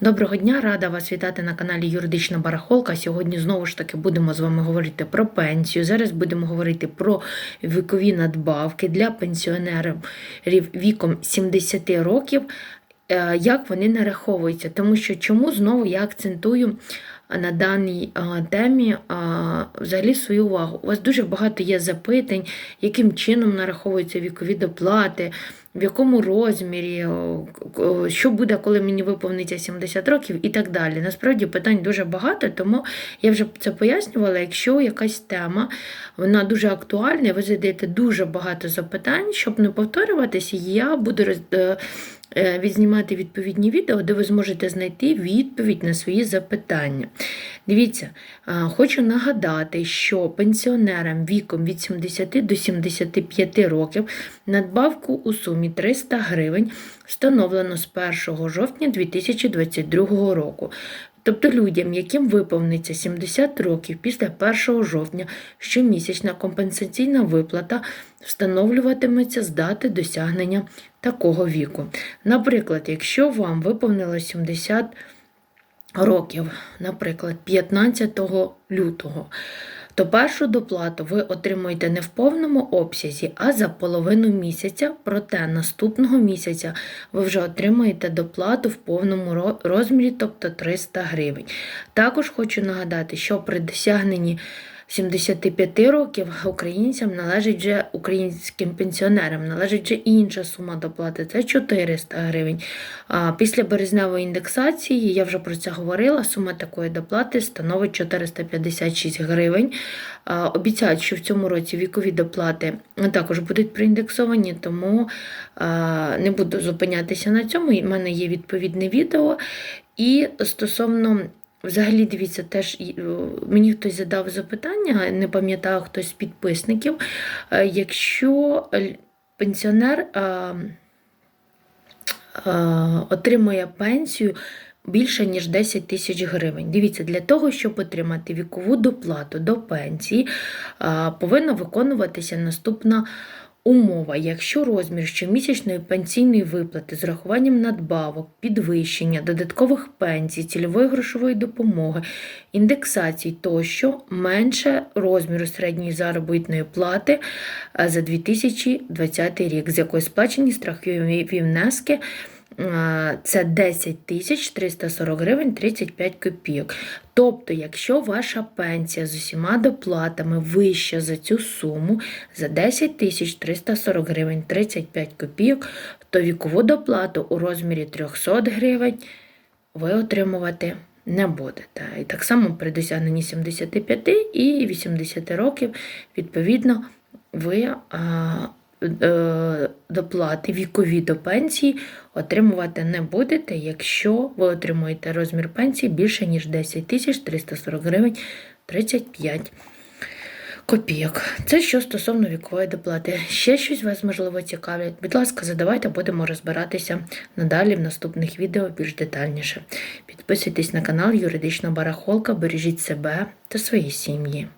Доброго дня, рада вас вітати на каналі Юридична Барахолка. Сьогодні знову ж таки будемо з вами говорити про пенсію. Зараз будемо говорити про вікові надбавки для пенсіонерів віком 70 років, е, як вони нараховуються. Тому що чому знову я акцентую на даній темі взагалі свою увагу. У вас дуже багато є запитань, яким чином нараховуються вікові доплати, в якому розмірі, що буде, коли мені виповниться 70 років і так далі. Насправді питань дуже багато, тому я вже це пояснювала. Якщо якась тема вона дуже актуальна, ви задаєте дуже багато запитань, щоб не повторюватися, я буду роз... е, відзнімати відповідні відео, де ви зможете знайти відповідь на свої запитання. Дивіться, е, хочу нагадати, що пенсіонерам віком від 70 до 75 років надбавку у сумі 300 гривень встановлено з 1 жовтня 2022 року. Тобто людям, яким виповниться 70 років після 1 жовтня, щомісячна компенсаційна виплата встановлюватиметься з дати досягнення такого віку. Наприклад, якщо вам виповнилось 70 років, наприклад, 15 лютого, то першу доплату ви отримуєте не в повному обсязі, а за половину місяця, проте наступного місяця ви вже отримаєте доплату в повному розмірі, тобто 300 гривень. Також хочу нагадати, що при досягненні 75 років українцям належить вже українським пенсіонерам належить вже інша сума доплати це 400 гривень. Після березневої індексації, я вже про це говорила, сума такої доплати становить 456 гривень. Обіцяють, що в цьому році вікові доплати також будуть проіндексовані, тому не буду зупинятися на цьому. У мене є відповідне відео. І стосовно Взагалі, дивіться, теж мені хтось задав запитання, не пам'ятаю хтось з підписників. Е, якщо пенсіонер отримує пенсію більше, ніж 10 тисяч гривень. Дивіться, для того, щоб отримати вікову доплату до пенсії, повинна виконуватися наступна Умова, якщо розмір щомісячної пенсійної виплати з рахуванням надбавок, підвищення, додаткових пенсій, цільової грошової допомоги, індексацій тощо менше розміру середньої заробітної плати е, за 2020 рік, з якої сплачені страхові внески це 10 тисяч 340 гривень 35 копійок. Тобто, якщо ваша пенсія з усіма доплатами вища за цю суму за 10 тисяч 340 гривень 35 копійок, то вікову доплату у розмірі 300 гривень ви отримувати не будете. І так само при досягненні 75 і 80 років, відповідно, ви доплати вікові до пенсії отримувати не будете, якщо ви отримуєте розмір пенсії більше, ніж 10 тисяч 340 гривень 35 копійок. Це що стосовно вікової доплати. Ще щось вас, можливо, цікавить. Будь ласка, задавайте, будемо розбиратися надалі в наступних відео більш детальніше. Підписуйтесь на канал Юридична Барахолка, бережіть себе та свої сім'ї.